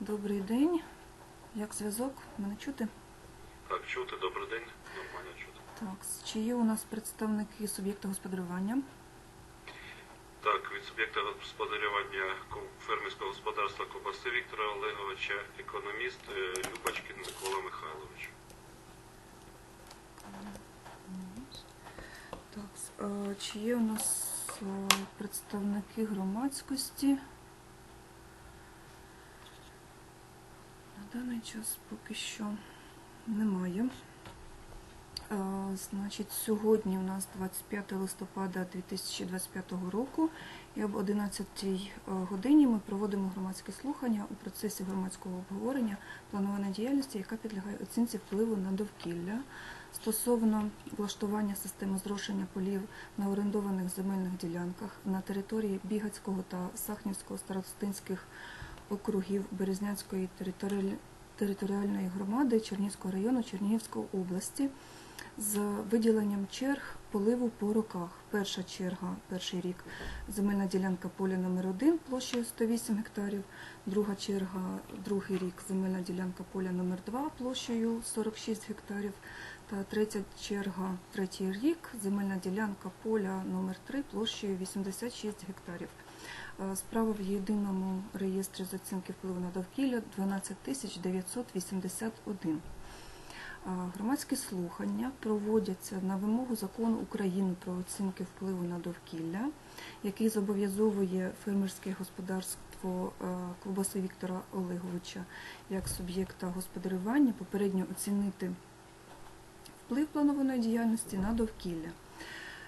Добрий день. Як зв'язок? Мене чути? Так, чути, добрий день, нормально чути. Так, чи є у нас представники суб'єкта господарювання? Так, від суб'єкта господарювання фермерського господарства Кобаси Віктора Олеговича, економіст е, Любачкін Микола Михайлович. Так, е, чи є у нас е, представники громадськості? Даний час поки що немає. Е, Значить, сьогодні у нас 25 листопада 2025 року і об 11 годині ми проводимо громадські слухання у процесі громадського обговорення планованої діяльності, яка підлягає оцінці впливу на довкілля стосовно влаштування системи зрошення полів на орендованих земельних ділянках на території Бігацького та Сахнівського старостинських округів Березнянської територіаль- територіальної громади Чернігівського району Чернігівської області з виділенням черг поливу по роках. Перша черга, перший рік земельна ділянка поля номер 1 площею 108 гектарів, друга черга, другий рік земельна ділянка поля номер 2 площею 46 гектарів, та третя черга, третій рік земельна ділянка поля номер 3 площею 86 гектарів. Е, Справа в єдиному реєстрі з оцінки впливу на довкілля 12 тисяч 981. А, Громадські слухання проводяться на вимогу закону України про оцінки впливу на довкілля, який зобов'язовує фермерське господарство е, Ковбаси Віктора Олеговича як суб'єкта господарювання попередньо оцінити вплив планованої діяльності на довкілля.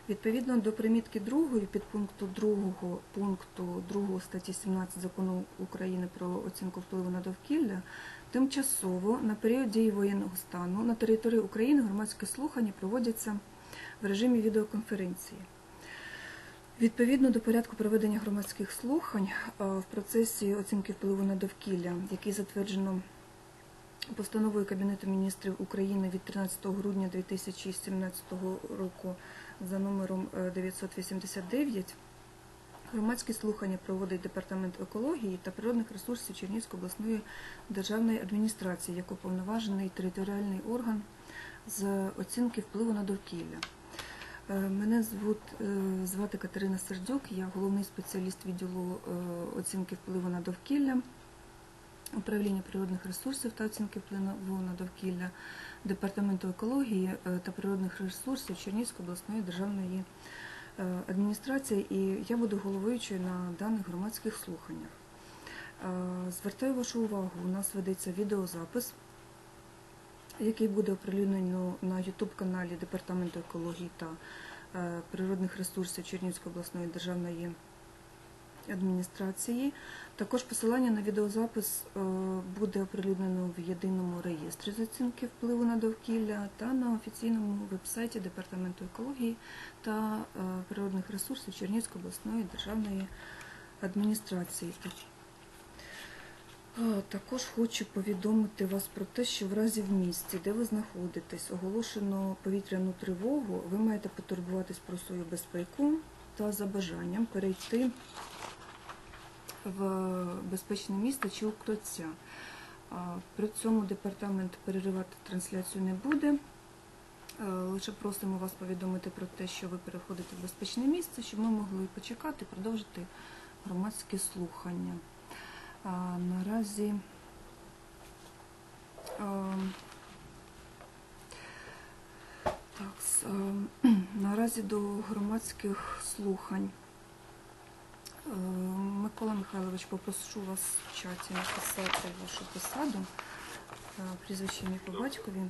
Відповідно до примітки 2 підпункту 2 пункту 2 статті 17 закону України про оцінку впливу на довкілля, тимчасово на період дії воєнного стану на території України громадські слухання проводяться в режимі відеоконференції. Відповідно до порядку проведення громадських слухань е, в процесі оцінки впливу на довкілля, який затверджено постановою Кабінету міністрів України від 13 грудня 2017 року за номером е, 989, громадські слухання проводить Департамент екології та природних ресурсів Чернігівської обласної державної адміністрації як уповноважений територіальний орган з оцінки впливу на довкілля. Е, Мене е, звати Катерина Сердюк, я головний спеціаліст відділу е, оцінки впливу на довкілля, управління природних ресурсів та оцінки впливу на довкілля, Департаменту екології е, та природних ресурсів Чернігівської обласної державної е, адміністрації, і я буду головуючою на даних громадських слуханнях. Е, Звертаю вашу увагу, у нас ведеться відеозапис який буде оприлюднено на youtube каналі Департаменту екології та природних ресурсів Чернігівської обласної державної адміністрації. Також посилання на відеозапис е, буде оприлюднено в єдиному реєстрі з оцінки впливу на довкілля та на офіційному вебсайті Департаменту екології та е, природних ресурсів Чернігівської обласної державної адміністрації. Також хочу повідомити вас про те, що в разі в місті, де ви знаходитесь, оголошено повітряну тривогу, ви маєте потурбуватись про свою безпеку та за бажанням перейти в безпечне місце чи укриття. При цьому департамент переривати трансляцію не буде. Е, Лише просимо вас повідомити про те, що ви переходите в безпечне місце, щоб ми могли почекати продовжити громадські слухання. Наразі так, наразі до громадських слухань. Е, Микола Михайлович, попрошу вас в чаті написати вашу посаду, е, прізвище по батькові.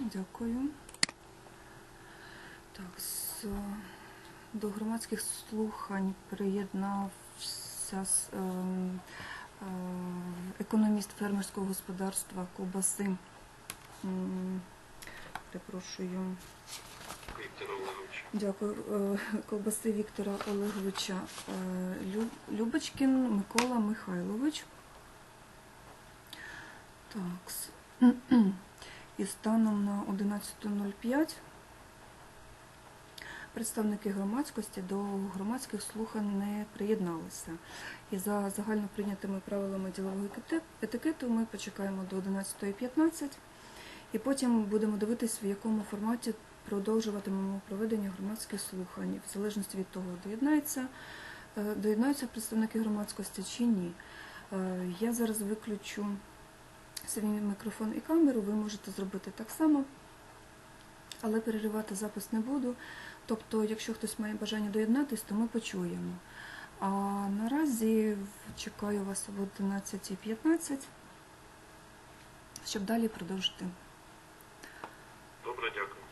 Дякую. Так, з до громадських слухань приєднався с- ем, е, економіст фермерського господарства Ковбаси. М, Перепрошую. Віктор Олегович. Дякую. Е, Ковбаси Віктора Олеговича е, Любочкін Микола Михайлович. Так. І станом на 11.05 представники громадськості до громадських слухань не приєдналися. І за загально прийнятими правилами ділового етикету ми почекаємо до 11.15 і потім будемо дивитись, в якому форматі продовжуватимемо проведення громадських слухань, в залежності від того, доєднаються, е, доєднаються представники громадськості чи ні. Е, Я зараз виключу свій мікрофон і камеру, ви можете зробити так само, але переривати запис не буду. Тобто, якщо хтось має бажання доєднатись, то ми почуємо. А наразі чекаю вас об 11.15, щоб далі продовжити. Добре, дякую.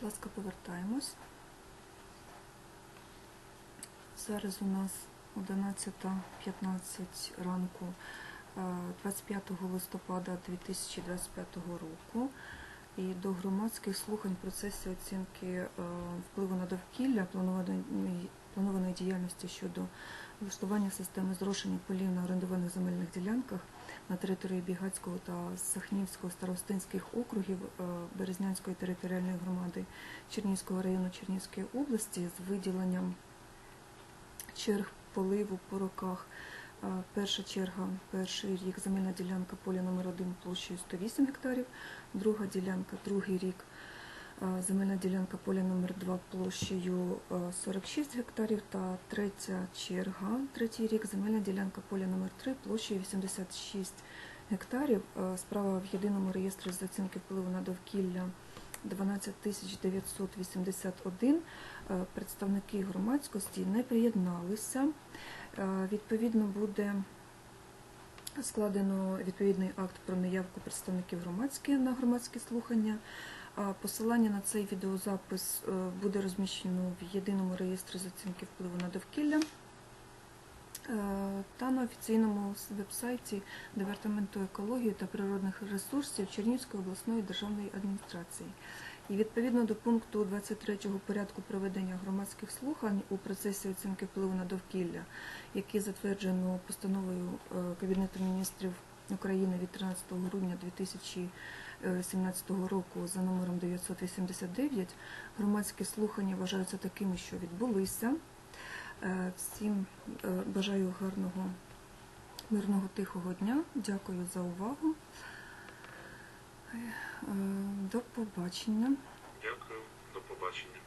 Будь ласка, повертаємось. Зараз у нас 11.15 ранку е, 25 листопада 2025 року. І до громадських слухань в процесі оцінки е, впливу на довкілля планованої, планованої діяльності щодо влаштування системи зрошення полів на орендованих земельних ділянках на території Бігацького та Сахнівського старостинських округів е, Березнянської територіальної громади Чернівського району Чернівської області з виділенням черг поливу по роках. Е, Перша черга, перший рік земельна ділянка поля номер 1 площею 108 гектарів, друга ділянка, другий рік земельна ділянка поля номер 2 площею е, 46 гектарів та третя черга, третій рік земельна ділянка поля номер 3 площею 86 гектарів. Е, Справа в єдиному реєстрі з оцінки впливу на довкілля 12981. Е, Представники громадськості не приєдналися. Е, Відповідно, буде складено відповідний акт про неявку представників громадські на громадські слухання. Посилання на цей відеозапис е, буде розміщено в єдиному реєстрі з оцінки впливу на довкілля е, та на офіційному вебсайті Департаменту екології та природних ресурсів Чернігівської обласної державної адміністрації. І відповідно до пункту 23 порядку проведення громадських слухань у процесі оцінки впливу на довкілля, який затверджено постановою е, Кабінету міністрів України від 13 грудня 2017 року за номером 989, громадські слухання вважаються такими, що відбулися. Е, Всім е, бажаю гарного, мирного, тихого дня. Дякую за увагу. Е, До побачення. Дякую, до побачення.